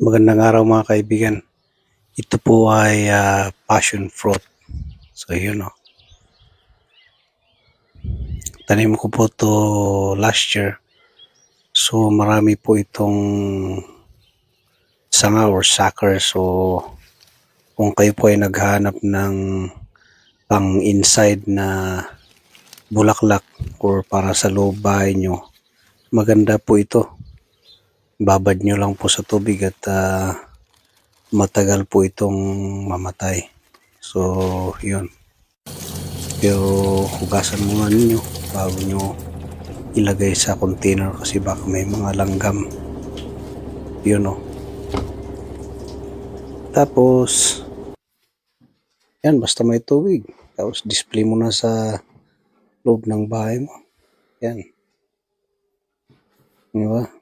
Magandang araw mga kaibigan. Ito po ay ah, passion fruit. So yun o. Tanim ko po to last year. So marami po itong sanga or sucker. So kung kayo po ay naghanap ng pang inside na bulaklak or para sa loob bahay nyo, maganda po ito babad nyo lang po sa tubig at ah, matagal po itong mamatay. So, yun. Pero hugasan muna ninyo bago nyo ilagay sa container kasi baka may mga langgam. Yun o. Tapos, yan, basta may tubig. Tapos display mo na sa loob ng bahay mo. Yan. Di?